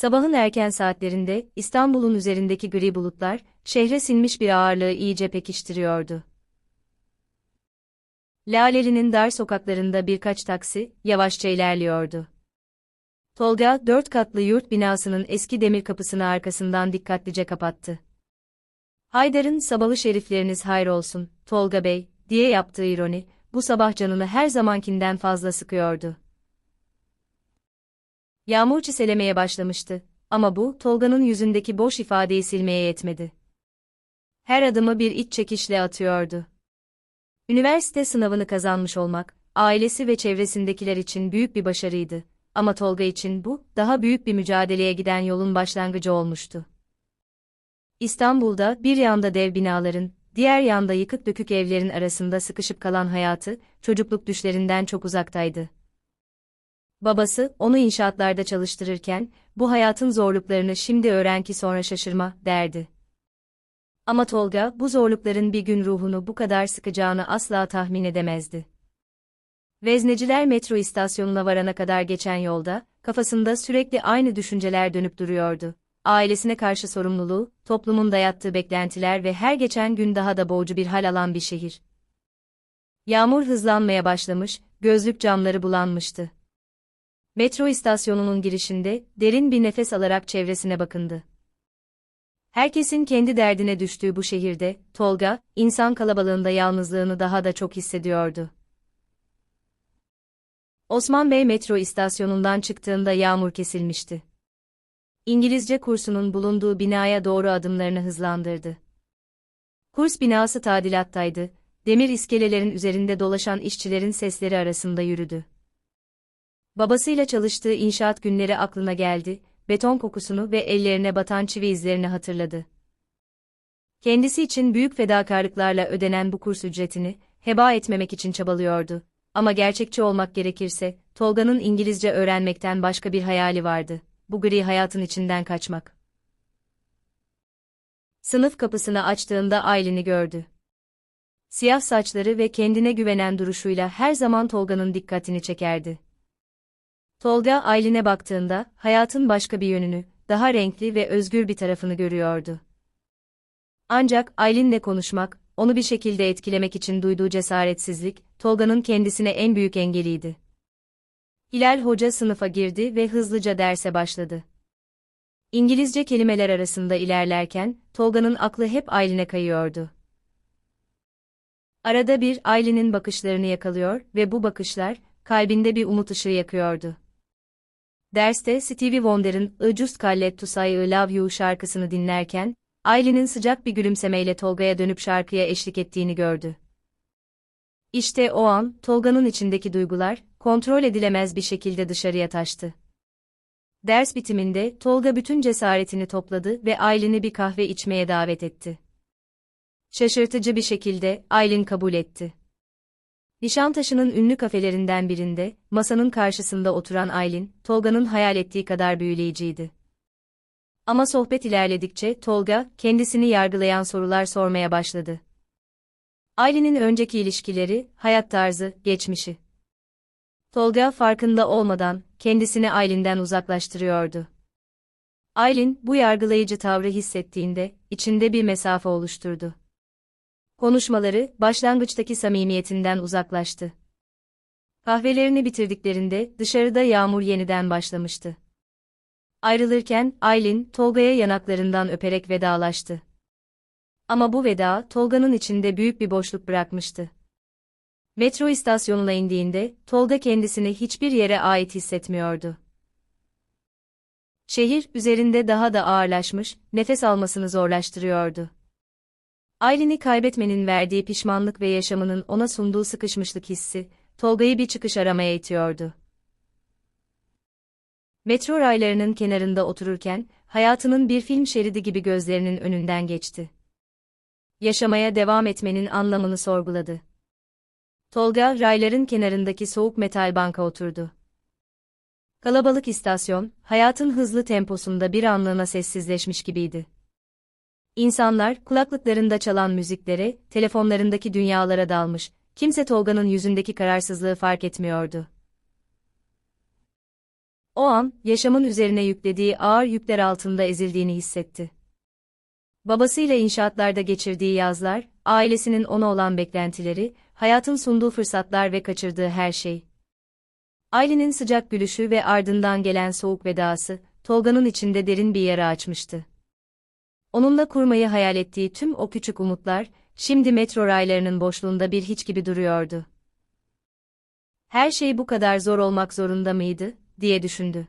Sabahın erken saatlerinde İstanbul'un üzerindeki gri bulutlar, şehre sinmiş bir ağırlığı iyice pekiştiriyordu. Laleli'nin dar sokaklarında birkaç taksi, yavaşça ilerliyordu. Tolga, dört katlı yurt binasının eski demir kapısını arkasından dikkatlice kapattı. Haydar'ın sabahı şerifleriniz hayır olsun, Tolga Bey, diye yaptığı ironi, bu sabah canını her zamankinden fazla sıkıyordu. Yağmur çiselemeye başlamıştı ama bu, Tolga'nın yüzündeki boş ifadeyi silmeye yetmedi. Her adımı bir iç çekişle atıyordu. Üniversite sınavını kazanmış olmak, ailesi ve çevresindekiler için büyük bir başarıydı. Ama Tolga için bu, daha büyük bir mücadeleye giden yolun başlangıcı olmuştu. İstanbul'da bir yanda dev binaların, diğer yanda yıkık dökük evlerin arasında sıkışıp kalan hayatı, çocukluk düşlerinden çok uzaktaydı. Babası, onu inşaatlarda çalıştırırken, bu hayatın zorluklarını şimdi öğren ki sonra şaşırma, derdi. Ama Tolga, bu zorlukların bir gün ruhunu bu kadar sıkacağını asla tahmin edemezdi. Vezneciler metro istasyonuna varana kadar geçen yolda, kafasında sürekli aynı düşünceler dönüp duruyordu. Ailesine karşı sorumluluğu, toplumun dayattığı beklentiler ve her geçen gün daha da boğucu bir hal alan bir şehir. Yağmur hızlanmaya başlamış, gözlük camları bulanmıştı. Metro istasyonunun girişinde, derin bir nefes alarak çevresine bakındı. Herkesin kendi derdine düştüğü bu şehirde, Tolga, insan kalabalığında yalnızlığını daha da çok hissediyordu. Osman Bey metro istasyonundan çıktığında yağmur kesilmişti. İngilizce kursunun bulunduğu binaya doğru adımlarını hızlandırdı. Kurs binası tadilattaydı, demir iskelelerin üzerinde dolaşan işçilerin sesleri arasında yürüdü. Babasıyla çalıştığı inşaat günleri aklına geldi, beton kokusunu ve ellerine batan çivi izlerini hatırladı. Kendisi için büyük fedakarlıklarla ödenen bu kurs ücretini, heba etmemek için çabalıyordu. Ama gerçekçi olmak gerekirse, Tolga'nın İngilizce öğrenmekten başka bir hayali vardı. Bu gri hayatın içinden kaçmak. Sınıf kapısını açtığında Aylin'i gördü. Siyah saçları ve kendine güvenen duruşuyla her zaman Tolga'nın dikkatini çekerdi. Tolga Aylin'e baktığında, hayatın başka bir yönünü, daha renkli ve özgür bir tarafını görüyordu. Ancak Aylin'le konuşmak, onu bir şekilde etkilemek için duyduğu cesaretsizlik, Tolga'nın kendisine en büyük engeliydi. Hilal Hoca sınıfa girdi ve hızlıca derse başladı. İngilizce kelimeler arasında ilerlerken, Tolga'nın aklı hep Aylin'e kayıyordu. Arada bir Aylin'in bakışlarını yakalıyor ve bu bakışlar, kalbinde bir umut ışığı yakıyordu. Derste Stevie Wonder'ın I Just Called to Say I Love You şarkısını dinlerken, Aylin'in sıcak bir gülümsemeyle Tolga'ya dönüp şarkıya eşlik ettiğini gördü. İşte o an, Tolga'nın içindeki duygular, kontrol edilemez bir şekilde dışarıya taştı. Ders bitiminde, Tolga bütün cesaretini topladı ve Aylin'i bir kahve içmeye davet etti. Şaşırtıcı bir şekilde, Aylin kabul etti. Nişantaşı'nın ünlü kafelerinden birinde, masanın karşısında oturan Aylin, Tolga'nın hayal ettiği kadar büyüleyiciydi. Ama sohbet ilerledikçe Tolga, kendisini yargılayan sorular sormaya başladı. Aylin'in önceki ilişkileri, hayat tarzı, geçmişi. Tolga farkında olmadan, kendisini Aylin'den uzaklaştırıyordu. Aylin, bu yargılayıcı tavrı hissettiğinde, içinde bir mesafe oluşturdu. Konuşmaları, başlangıçtaki samimiyetinden uzaklaştı. Kahvelerini bitirdiklerinde, dışarıda yağmur yeniden başlamıştı. Ayrılırken, Aylin, Tolga'ya yanaklarından öperek vedalaştı. Ama bu veda, Tolga'nın içinde büyük bir boşluk bırakmıştı. Metro istasyonuna indiğinde, Tolga kendisini hiçbir yere ait hissetmiyordu. Şehir, üzerinde daha da ağırlaşmış, nefes almasını zorlaştırıyordu. Aylin'i kaybetmenin verdiği pişmanlık ve yaşamının ona sunduğu sıkışmışlık hissi, Tolga'yı bir çıkış aramaya itiyordu. Metro raylarının kenarında otururken, hayatının bir film şeridi gibi gözlerinin önünden geçti. Yaşamaya devam etmenin anlamını sorguladı. Tolga, rayların kenarındaki soğuk metal banka oturdu. Kalabalık istasyon, hayatın hızlı temposunda bir anlığına sessizleşmiş gibiydi. İnsanlar, kulaklıklarında çalan müziklere, telefonlarındaki dünyalara dalmış, kimse Tolga'nın yüzündeki kararsızlığı fark etmiyordu. O an, yaşamın üzerine yüklediği ağır yükler altında ezildiğini hissetti. Babasıyla inşaatlarda geçirdiği yazlar, ailesinin ona olan beklentileri, hayatın sunduğu fırsatlar ve kaçırdığı her şey. Ailenin sıcak gülüşü ve ardından gelen soğuk vedası, Tolga'nın içinde derin bir yara açmıştı. Onunla kurmayı hayal ettiği tüm o küçük umutlar, şimdi metro raylarının boşluğunda bir hiç gibi duruyordu. Her şey bu kadar zor olmak zorunda mıydı, diye düşündü.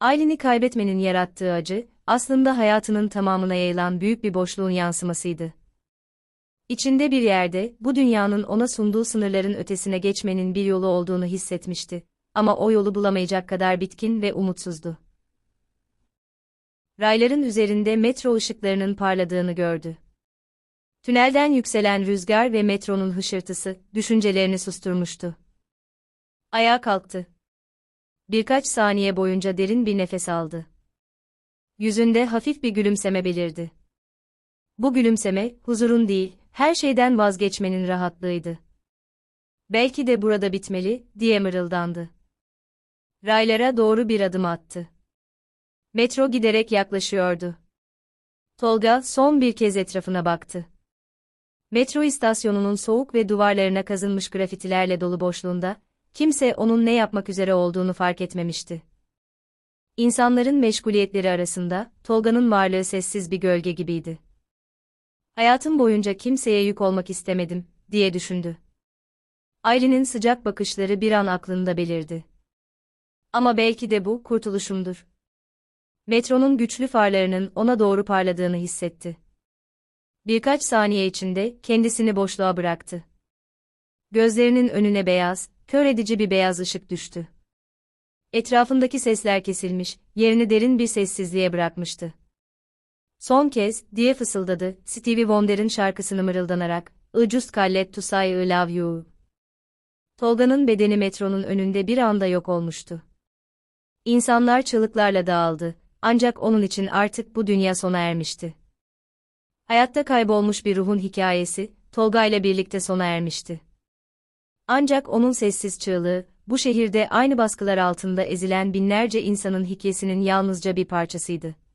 Aileni kaybetmenin yarattığı acı, aslında hayatının tamamına yayılan büyük bir boşluğun yansımasıydı. İçinde bir yerde, bu dünyanın ona sunduğu sınırların ötesine geçmenin bir yolu olduğunu hissetmişti. Ama o yolu bulamayacak kadar bitkin ve umutsuzdu. Rayların üzerinde metro ışıklarının parladığını gördü. Tünelden yükselen rüzgar ve metronun hışırtısı, düşüncelerini susturmuştu. Ayağa kalktı. Birkaç saniye boyunca derin bir nefes aldı. Yüzünde hafif bir gülümseme belirdi. Bu gülümseme, huzurun değil, her şeyden vazgeçmenin rahatlığıydı. Belki de burada bitmeli, diye mırıldandı. Raylara doğru bir adım attı. Metro giderek yaklaşıyordu. Tolga son bir kez etrafına baktı. Metro istasyonunun soğuk ve duvarlarına kazınmış grafitilerle dolu boşluğunda, kimse onun ne yapmak üzere olduğunu fark etmemişti. İnsanların meşguliyetleri arasında, Tolga'nın varlığı sessiz bir gölge gibiydi. Hayatım boyunca kimseye yük olmak istemedim, diye düşündü. Aylin'in sıcak bakışları bir an aklında belirdi. Ama belki de bu, kurtuluşumdur. Metronun güçlü farlarının ona doğru parladığını hissetti. Birkaç saniye içinde kendisini boşluğa bıraktı. Gözlerinin önüne beyaz, kör edici bir beyaz ışık düştü. Etrafındaki sesler kesilmiş, yerini derin bir sessizliğe bırakmıştı. Son kez, diye fısıldadı, Stevie Wonder'ın şarkısını mırıldanarak, I just called to say I love you. Tolga'nın bedeni metronun önünde bir anda yok olmuştu. İnsanlar çığlıklarla dağıldı, ancak onun için artık bu dünya sona ermişti. Hayatta kaybolmuş bir ruhun hikayesi, Tolga ile birlikte sona ermişti. Ancak onun sessiz çığlığı, bu şehirde aynı baskılar altında ezilen binlerce insanın hikayesinin yalnızca bir parçasıydı.